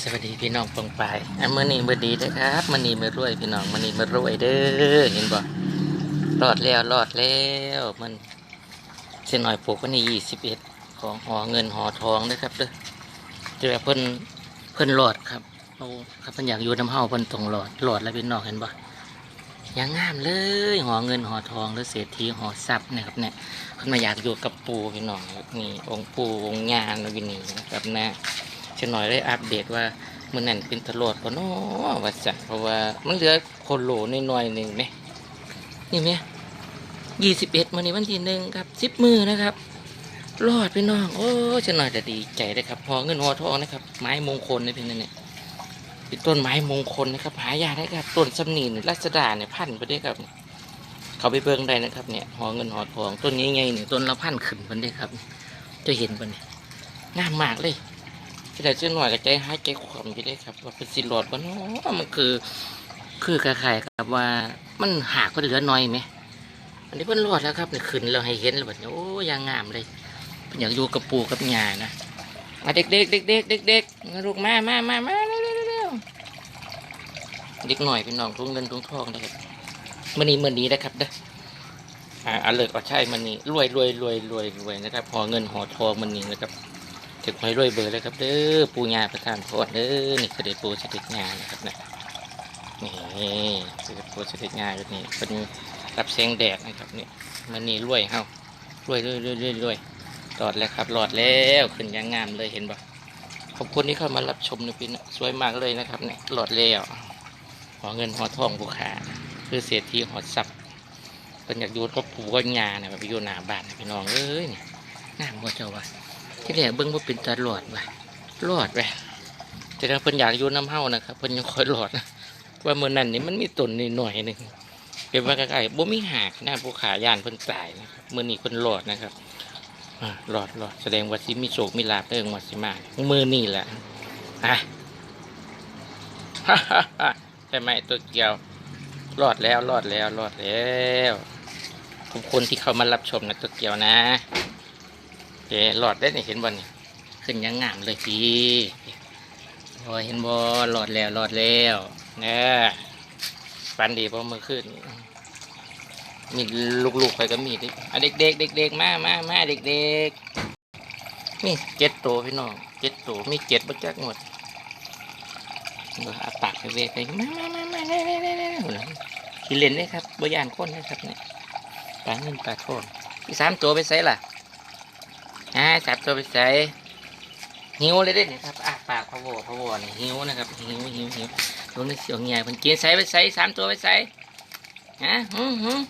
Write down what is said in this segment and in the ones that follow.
สวัสดีพี่น้องปองปายอะมื่อนี้มื่อดีนะครับมื่อนี้มื่อรวยพี่น้องมื่อนี้มื่อรวยเด้อเห็นบ่รอดแล้วรอดแล้วมันเส้นหน่อยปลูกวันนี้ยี่สิบเอ็ดของหอเงินหอทองนะครับเด้อเจอเพิ่นเพิ่นหลอดครับโอ้ครับเพิ่นอยากอยู่น้ำเฮาเพิ่นตรงหลอดหลอดแล้วพี่น้องเห็นบ่ยังงามเลยหอเงินหอทองหรือเศรษฐีหอทรัพย์นี่ยครับเนี่ยเพิ่นมาอยากอยู่กับปูพี่น้องนี่องค์ปูองค์ญาณวินีนะครับนะ จะหน่อยได้อัปเดตว่ามันนั่นเป็นตลอดปะเนาะว่าจะเพราะว่ามันเหลือคนโหลนหน่อยหนึ่งไหมนี่ไหมยี่สิบเอ็ดมันนี้วันที่หนึ่งครับสิบมือนะครับ รอดพี่น้อง โอ้จะหน่อยจะดีใจเลยครับพอเงินหอทองนะครับ ไม้มงคลนี่นั่นเนี่ยเป็นต้นไม้มงคลนะครับ หายากนะครับต้นสำนีนรัศดาเนี่ยพันไปด้วยครับ เขาไปเบิ่งได้นะครับเนี่ยหอเงินหอทองต้นนี้ไงเนี่ยต้นละพันขึ้นเพิ่นได้ครับ จะเห็นเพิ่นเนี่ยงามมากเลย แต่เจ้าหน่อยกับใจหายใจขวมอยู่ได้ครับว่าเป็นสิหลอดบ้านมันคือ คือคล้ายๆกับว่ามันหากก็เหลือน้อยไหมอันนี้เพิ่นรอดแล้วครับเนี่ยขึ้นเราให้เห็นแล้วแบบโอ้ยางงามเลยเพิ่นอยากอยู่กับปู่กับย่านะมาเด็กๆเด็กๆเด็กๆเด็กๆมาลูกมามามามาเร็วๆเร็วเด็กหน่อยเป็นน้องทุ่งเงินทุ่งทองนะครับมื่อนี้มื่อนี้นะครับเด้ออ่าเอเลิกเอาใช่มันนี่รวยรวยรวยรวยรวยนะครับหอเงินหอทองมันนี่นะครับ ถึงไว้รวยเบอร์เลยครับเด้อปูงาประทานพรเด้อนี่คือเด็ปูเสด็จงานะครับนะนี่เสด็จปูเสด็จงานแบบนี้เป็นรับแสงแดดนะครับนี่มันนี่รวยเฮารวยรวยรวยรวยรวยรอดแล้วครับรอดแล้วขึ้นยังงามเลยเห็นปะขอบคุณที่เข้ามารับชมในปีนะสวยมากเลยนะครับเนี่ยรอดแล้วหอเงินหอทองผู้ขาคือเศรษฐีหอทรัพย์เป็นอยากยู่กับปู่กับงาเนี่ยแบบอยู่หนาบ้านพี่น้องเอ้ยนี่งามบ่เจ้าวะ ที่แรกเบิ้งว่าเป็นตาหลอดว่ะหลอดไปแต่ถ้าเพิ่นอยากอยู่น้ำเฮานะครับเพิ่นยังคอยหลอดนะว่าเมื่อนั้นนี่มันมีต้นนิดหน่อยหนึ่งเป็นว่าไกลๆบ่มีหากนะผู้ขายานเพิ่นตายนะครับเมื่อนี้เพิ่นหลอดนะครับหลอดหลอดแสดงว่าสิมีโชคมีลาภเรื่องวัดสิมามือนี่แหละอะใช่ไหมตัวเกี่ยวรอดแล้วรอดแล้วรอดแล้วขอบคุณที่เข้ามารับชมนะตัวเกี่ยวนะ เจหลอดได้นี่เห็นบ่นี่ขึ้นยังงามเลยทีโอ้เห็นบ่หลอดแล้วหลอดแล้วเนี่ยฟันดีพราะเมื่อคืนมีลูกๆไปก็มีดิอะเด็กๆเด็กๆมามามาเด็กๆนี่เจ็ดตัวพี่น้องเจ็ดตัวมีเจ็ดบัจักหมดเอาปากไปเวไปมามามามาเร็วเร็วเร็วเร็วเร็วขี่เล่นได้ครับบยานคนนะครับเนี่ยปลาเงินปลาทองอีกสามตัวไปใส่ล่ะ อ่าจับตัวไปใส่หิวเลยเด้เนี่ยครับอะปากพะโวพะโวนี่หิวนะครับหิวหิวหิวตัวนึกเสียงใหญ่เพิ่นกินใส่ไปใส่สามตัวไปใส่ฮะหืมหืม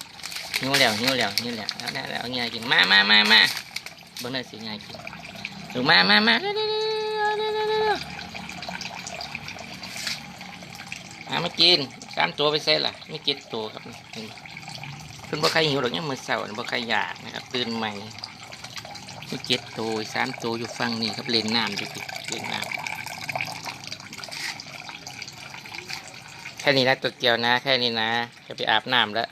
หิวแล้วหิวแล้วหิวแล้วแล้วแล้วแล้วเอาใหญ่กินมามามามาบิ่งได้สิใหญ่กินถึงมามามาเร็วเร็วเร็วเร็วเร็วเร็วเร็วมามากินสามตัวไปใส่ล่ะไม่กินตัวครับเห็นบ่เพิ่นบ่ใครหิวหรอกเนี่ยามมือเสาร์บ่ใครอยากนะครับตื่นใหม่ เจ็ดตัวสามตัวอยู่ฝั่งนี้ครับเล่นน้ำดูสิเล่นน้ำแค่นี้นะตัวเกียวนะ แค่นี้นะ จะไปอาบน้ำแล้ว